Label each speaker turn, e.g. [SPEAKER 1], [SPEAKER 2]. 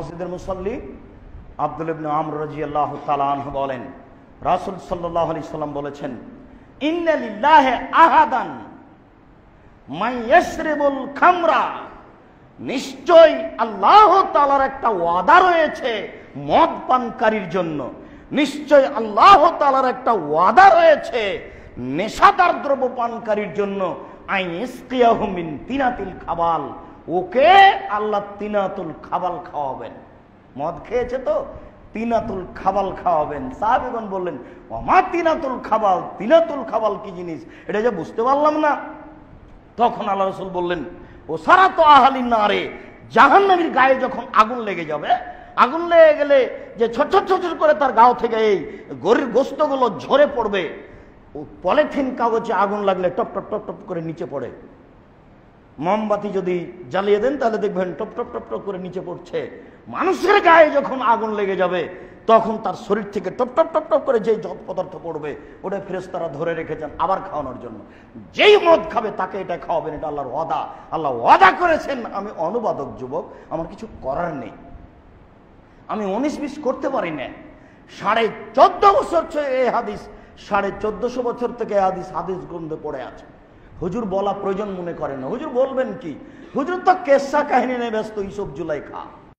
[SPEAKER 1] মসজিদের মুসল্লি আব্দুল আমর রাদিয়াল্লাহু তাআলা আনহু বলেন, রাসূল সাল্লাল্লাহু আলাইহি সাল্লাম বলেছেন আহাদান খামরা। নিশ্চয় আল্লাহ তাআলার একটা ওয়াদা রয়েছে মদ পানকারীর জন্য। নিশ্চয় আল্লাহ তাআলার একটা ওয়াদা রয়েছে নেশাদার দ্রব্য পানকারীর জন্য। আই ইসকিয়াহু তিনাতিল খাবাল। ওকে আল্লাহ তিনাতুল খাবাল খাওয়াবেন। মদ খেয়েছে তো? তিনাতুল খাবাল খাওয়াবেন। সাহাবেগণ বললেন আমা তিনাতুল খাবাল? তিনাতুল খাবাল কি জিনিস? এটা যে বুঝতে পারলাম না। তখন আল্লাহ রসুল বললেন, ও সারা তো আহালি না রে জাহান্নামীর গায়ে যখন আগুন লেগে যাবে, আগুন লেগে গেলে যে ছোট ছোট করে তার গাও থেকে এই গরির গোস্তগুলো ঝরে পড়বে পলিথিন কাগজে আগুন লাগলে টপ টপ টপ টপ করে নিচে পড়ে। মোমবাতি যদি জ্বালিয়ে দেন, তাহলে দেখবেন টপ টপ টপ টপ করে নিচে পড়ছে। মানুষের গায়ে যখন আগুন লেগে যাবে, তখন তার শরীর থেকে টপ টপ টপ টপ করে যেই জল পদার্থ পড়বে, ওটা ফেরেস্তারা ধরে রেখেছেন আবার খাওয়ানোর জন্য। যেই মদ খাবে, তাকে এটা খাওয়াবেন, এটা আল্লাহর ওয়াদা। আল্লাহ ওয়াদা করেছেন, আমি অনুবাদক যুবক, আমার কিছু করার নেই। আমি উনিশ বিশ করতে পারি না। সাড়ে চোদ্দ বছর এই হাদিস, সাড়ে চোদ্দশো বছর থেকে হাদিস হাদিস গ্রন্থে পড়ে আছে। হুজুর বলা প্রয়োজন মনে করেন না। হুজুর বলবেন কি? হুজুর তো কেসা কাহিনী নেই ব্যস্ত ইসব জুলাইখা।